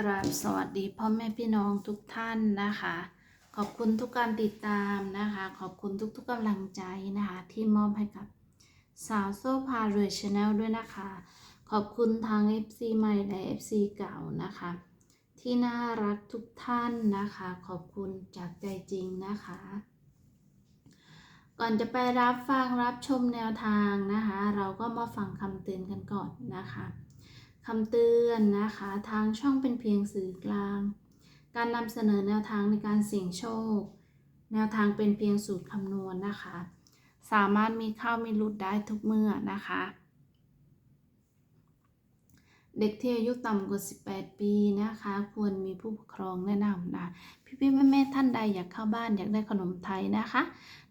กราบสวัสดีพ่อแม่พี่น้องทุกท่านนะคะ ขอบคุณทุกการติดตามนะคะ ขอบคุณทุกๆกำลังใจนะคะ ที่มอบให้กับสาวโซพาเรยชาแนลด้วยนะคะ ขอบคุณทาง FC ใหม่และ FC เก่านะคะ ที่น่ารักทุกท่านนะคะ ขอบคุณจากใจจริงนะคะ ก่อนจะไปรับฟังรับชมแนวทางนะคะ เราก็มาฟังคำเตือนกันก่อนนะคะ คำเตือนนะคะ ทางช่องเป็นเพียงสื่อกลาง การนำเสนอแนวทางในการเสี่ยงโชค แนวทางเป็นเพียงสูตรคำนวณนะคะ สามารถมีเข้ามีหลุดได้ทุกเมื่อนะคะ เด็กที่อายุต่ำกว่า 18 ปีนะคะ ควรมีผู้ปกครองแนะนำนะพี่ๆแม่ๆท่านใดอยากเข้าบ้านอยากได้ขนมไทยนะคะ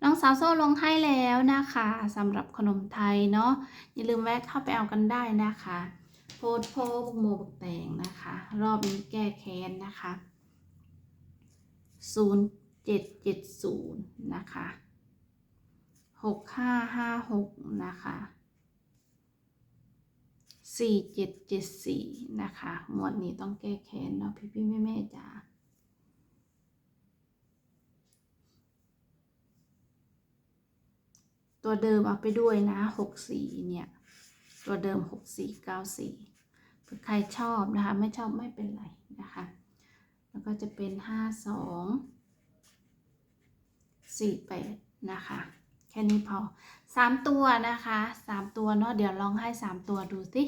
น้องสาวโซ่ลงให้แล้วนะคะสำหรับขนมไทยเนาะอย่าลืมแวะเข้าไปเอากันได้นะคะ โพดโพบุกโมบุกแตงนะคะ รอบนี้แก้แค้นนะคะ0770นะคะ6556นะคะ4774นะคะหมวดนี้ต้องแก้แค้นเนาะพี่ๆแม่ๆจ๋าตัวเดิมเอาไปด้วยนะหกสี่เนี่ย ตัวเดิมหกสี่เก้าสี่เผื่อใครชอบนะคะ ไม่ชอบไม่เป็นไรนะคะ แล้วก็จะเป็นห้าสองสี่แปนะคะ แค่นี้พอสามตัวนะคะสามตัวเนาะเดี๋ยวลองให้สามตัวดูสิ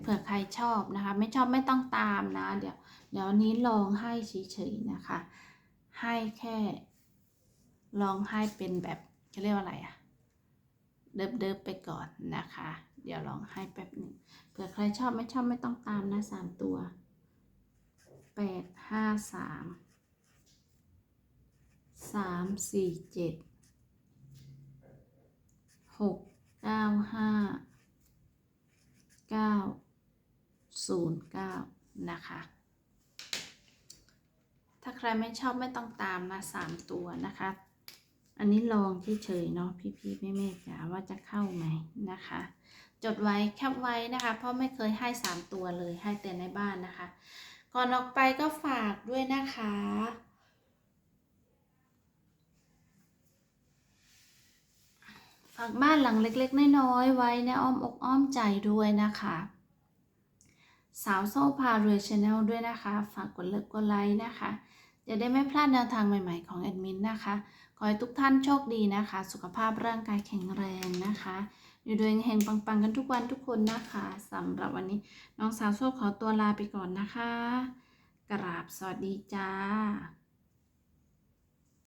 เผื่อใครชอบนะคะ ไม่ชอบไม่ต้องตามนะ เดี๋ยวเดี๋ยวนี้ลองให้เฉยๆนะคะ ให้แค่ลองให้เป็นแบบเรียกว่าอะไรอะ เดิบเดิบๆไปก่อนนะคะ เดี๋ยวลองให้แป๊บหนึ่งเผื่อใครชอบไม่ชอบไม่ต้องตามนะสามตัวแปดห้าสามสามสี่เจ็ดหกเก้าห้าเก้าศูนย์เก้านะคะ ถ้าใครไม่ชอบไม่ต้องตามนะสามตัวนะคะ อันนี้ลองเฉยๆเนาะพี่ๆแม่ๆจ๋าว่าจะเข้าไหมนะคะ จดไว้แคปไว้นะคะ เพราะไม่เคยให้สามตัวเลยให้แต่ในบ้านนะคะ ก่อนออกไปก็ฝากด้วยนะคะฝากบ้านหลังเล็กๆ น้อยๆ ไว้ในอ้อมอกอ้อมใจด้วยนะคะ สาวโซ่พาเรือชาแนลด้วยนะคะ ฝากกดเลิกกดไลค์นะคะ จะได้ไม่พลาดแนวทางใหม่ๆของแอดมินนะคะ ขอให้ทุกท่านโชคดีนะคะ สุขภาพร่างกายแข็งแรงนะคะอยู่ด้วยเฮงปังๆกันทุกวันทุกคนนะคะสำหรับวันนี้น้องสาวโซ่ขอตัวลาไปก่อนนะคะ กราบสวัสดีจ้า